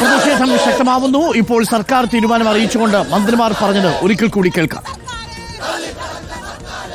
പ്രതിഷേധം ശക്തമാവുന്നു. ഇപ്പോൾ സർക്കാർ തീരുമാനം അറിയിച്ചുകൊണ്ട് മന്ത്രിമാർ പറഞ്ഞത് ഒരിക്കൽ കൂടി കേൾക്കാം.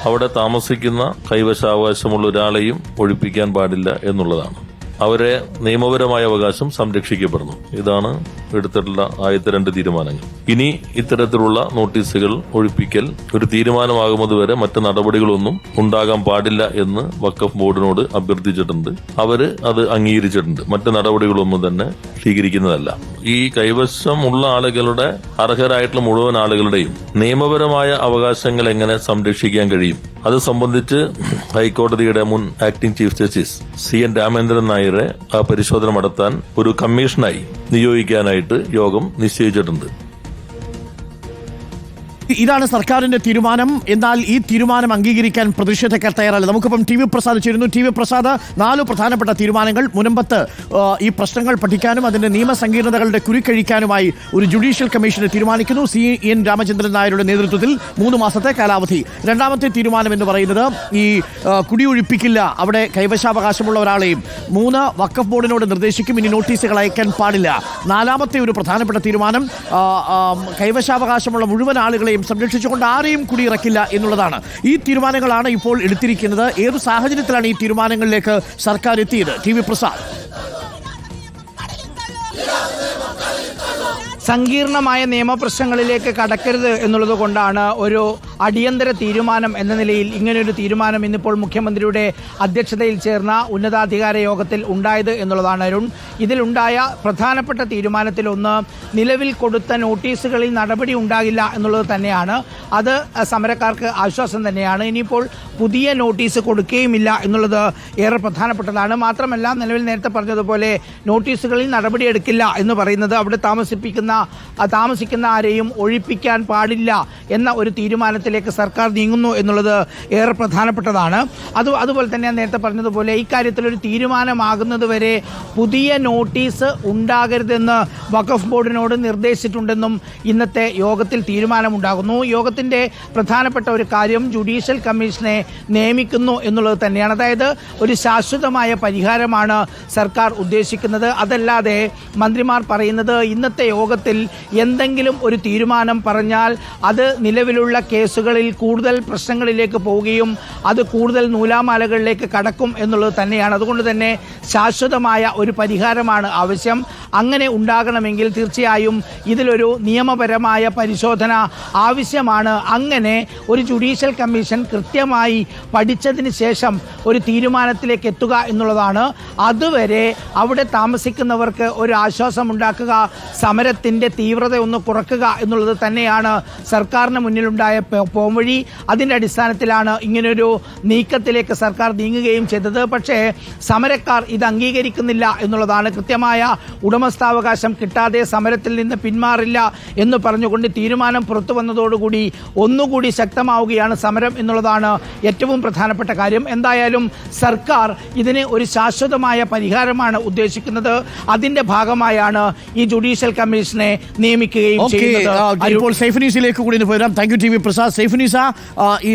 അവിടെ താമസിക്കുന്ന കൈവശാവകാശമുള്ള ഒരാളെയും ഒഴിപ്പിക്കാൻ പാടില്ല എന്നുള്ളതാണ്. അവരെ നിയമപരമായ അവകാശം സംരക്ഷിക്കപ്പെടുന്നു. ഇതാണ് എടുത്തിട്ടുള്ള ആദ്യത്തെ രണ്ട് തീരുമാനങ്ങൾ. ഇനി ഇത്തരത്തിലുള്ള നോട്ടീസുകൾ ഒഴിപ്പിക്കൽ ഒരു തീരുമാനമാകുന്നതുവരെ മറ്റ് നടപടികളൊന്നും ഉണ്ടാകാൻ പാടില്ല എന്ന് വക്കഫ് ബോർഡിനോട് അഭ്യർത്ഥിച്ചിട്ടുണ്ട്. അവർ അത് അംഗീകരിച്ചിട്ടുണ്ട്. മറ്റ് നടപടികളൊന്നും തന്നെ സ്വീകരിക്കുന്നതല്ല. ഈ കൈവശം ഉള്ള ആളുകളുടെ അർഹരായിട്ടുള്ള മുഴുവൻ ആളുകളുടെയും നിയമപരമായ അവകാശങ്ങൾ എങ്ങനെ സംരക്ഷിക്കാൻ കഴിയും? അത് സംബന്ധിച്ച് ഹൈക്കോടതിയുടെ മുൻ acting chief justice C N Ramendran നായരെ ആ പരിശോധന നടത്താൻ ഒരു കമ്മീഷനായി നിയോഗിക്കാനായിട്ട് യോഗം നിശ്ചയിച്ചിട്ടുണ്ട്. ഇതാണ് സർക്കാരിന്റെ തീരുമാനം. എന്നാൽ ഈ തീരുമാനം അംഗീകരിക്കാൻ പ്രതിഷേധക്കാർ തയ്യാറല്ല. നമുക്കിപ്പം ടി വി പ്രസാദ് ചേരുന്നു. ടി വി പ്രസാദ് നാല് പ്രധാനപ്പെട്ട തീരുമാനങ്ങൾ. മുനമ്പത്ത് ഈ പ്രശ്നങ്ങൾ പഠിക്കാനും അതിന്റെ നിയമസങ്കീർണതകളുടെ കുരുക്കഴിക്കാനുമായി ഒരു ജുഡീഷ്യൽ കമ്മീഷനെ തീരുമാനിക്കുന്നു. സി എൻ രാമചന്ദ്രൻ നായരുടെ നേതൃത്വത്തിൽ മൂന്ന് മാസത്തെ കാലാവധി. രണ്ടാമത്തെ തീരുമാനം എന്ന് പറയുന്നത് ഈ കുടിയൊഴിപ്പിക്കില്ല. അവിടെ കൈവശാവകാശമുള്ള ഒരാളെയും മൂന്ന് വക്കഫ് ബോർഡിനോട് നിർദ്ദേശിക്കും. ഇനി നോട്ടീസുകൾ അയക്കാൻ പാടില്ല. നാലാമത്തെ ഒരു പ്രധാനപ്പെട്ട തീരുമാനം കൈവശാവകാശമുള്ള മുഴുവൻ ആളുകളെയും സംരക്ഷിച്ചുകൊണ്ട് ആരെയും കുടിയിറക്കില്ല എന്നുള്ളതാണ്. ഈ തീരുമാനങ്ങളാണ് ഇപ്പോൾ എടുത്തിരിക്കുന്നത്. ഏത് സാഹചര്യത്തിലാണ് ഈ തീരുമാനങ്ങളിലേക്ക് സർക്കാർ എത്തിയത് ടി വി പ്രസാദ്. സങ്കീർണമായ നിയമപ്രശ്നങ്ങളിലേക്ക് കടക്കരുത് എന്നുള്ളത് കൊണ്ടാണ് ഒരു അടിയന്തര തീരുമാനം എന്ന നിലയിൽ ഇങ്ങനെയൊരു തീരുമാനം ഇന്നിപ്പോൾ മുഖ്യമന്ത്രിയുടെ അധ്യക്ഷതയിൽ ചേർന്ന ഉന്നതാധികാര യോഗത്തിൽ ഉണ്ടായത് എന്നുള്ളതാണ്. അരുൺ ഇതിലുണ്ടായ പ്രധാനപ്പെട്ട തീരുമാനത്തിൽ ഒന്ന് നിലവിൽ കൊടുത്ത നോട്ടീസുകളിൽ നടപടി ഉണ്ടാകില്ല എന്നുള്ളത് തന്നെയാണ്. അത് സമരക്കാർക്ക് ആശ്വാസം തന്നെയാണ്. ഇനിയിപ്പോൾ പുതിയ നോട്ടീസ് കൊടുക്കുകയുമില്ല എന്നുള്ളത് ഏറെ പ്രധാനപ്പെട്ടതാണ്. മാത്രമല്ല നിലവിൽ നേരത്തെ പറഞ്ഞതുപോലെ നോട്ടീസുകളിൽ നടപടിയെടുക്കില്ല എന്ന് പറയുന്നത് അവിടെ താമസിപ്പിക്കുന്ന താമസിക്കുന്ന ആരെയും ഒഴിപ്പിക്കാൻ പാടില്ല എന്ന ഒരു തീരുമാനത്തിലേക്ക് സർക്കാർ നീങ്ങുന്നു എന്നുള്ളത് ഏറെ പ്രധാനപ്പെട്ടതാണ്. അത് അതുപോലെ തന്നെ നേരത്തെ പറഞ്ഞതുപോലെ ഇക്കാര്യത്തിൽ ഒരു തീരുമാനമാകുന്നത് വരെ പുതിയ നോട്ടീസ് ഉണ്ടാകരുതെന്ന് വഖഫ് ബോർഡിനോട് നിർദ്ദേശിച്ചിട്ടുണ്ടെന്നും ഇന്നത്തെ യോഗത്തിൽ തീരുമാനമുണ്ടാകുന്നു. യോഗത്തിന്റെ പ്രധാനപ്പെട്ട ഒരു കാര്യം ജുഡീഷ്യൽ കമ്മീഷനെ നിയമിക്കുന്നു എന്നുള്ളത് തന്നെയാണ്. അതായത് ഒരു ശാശ്വതമായ പരിഹാരമാണ് സർക്കാർ ഉദ്ദേശിക്കുന്നത്. അതല്ലാതെ മന്ത്രിമാർ പറയുന്നത് ഇന്നത്തെ യോഗത്തിൽ എന്തെങ്കിലും ഒരു തീരുമാനം പറഞ്ഞാൽ അത് നിലവിലുള്ള കേസുകളിൽ കൂടുതൽ പ്രശ്നങ്ങളിലേക്ക് പോവുകയും അത് കൂടുതൽ നൂലാമാലകളിലേക്ക് കടക്കും എന്നുള്ളത് തന്നെയാണ്. അതുകൊണ്ട് തന്നെ ശാശ്വതമായ ഒരു പരിഹാരമാണ് ആവശ്യം. അങ്ങനെ ഉണ്ടാകണമെങ്കിൽ തീർച്ചയായും ഇതിലൊരു നിയമപരമായ പരിശോധന ആവശ്യമാണ്. അങ്ങനെ ഒരു ജുഡീഷ്യൽ കമ്മീഷൻ കൃത്യമായി പഠിച്ചതിന് ശേഷം ഒരു തീരുമാനത്തിലേക്ക് എത്തുക എന്നുള്ളതാണ്. അതുവരെ അവിടെ താമസിക്കുന്നവർക്ക് ഒരു ആശ്വാസം ഉണ്ടാക്കുക സമരത്തിന്റെ തീവ്രത ഒന്ന് കുറക്കുക എന്നുള്ളത് തന്നെയാണ് സർക്കാരിന് മുന്നിലുണ്ടായ പോംവഴി. അതിന്റെ അടിസ്ഥാനത്തിലാണ് ഇങ്ങനൊരു നീക്കത്തിലേക്ക് സർക്കാർ നീങ്ങുകയും ചെയ്തത്. പക്ഷേ സമരക്കാർ ഇത് അംഗീകരിക്കുന്നില്ല എന്നുള്ളതാണ് കൃത്യമായ ഉടമസ്ഥാവകാശം കിട്ടാതെ സമരത്തിൽ നിന്ന് പിന്മാറില്ല എന്ന് പറഞ്ഞുകൊണ്ട് തീരുമാനം പുറത്തു വന്നതോടുകൂടി ഒന്നുകൂടി ശക്തമാവുകയാണ് സമരം എന്നുള്ളതാണ് ഏറ്റവും പ്രധാനപ്പെട്ട കാര്യം എന്തായാലും സർക്കാർ ഇതിന് ഒരു ശാശ്വതമായ പരിഹാരമാണ് ഉദ്ദേശിക്കുന്നത്. അതിന്റെ ഭാഗമായാണ് ഈ ജുഡീഷ്യൽ കമ്മീഷനെ നിയമിക്കുകയും ചെയ്യുന്നത്. ഇപ്പോൾ സൈഫനീസിലേക്ക് കൂടി ഒന്ന് പോരാം. Thank you T V Prasad. Safe ആ, ഈ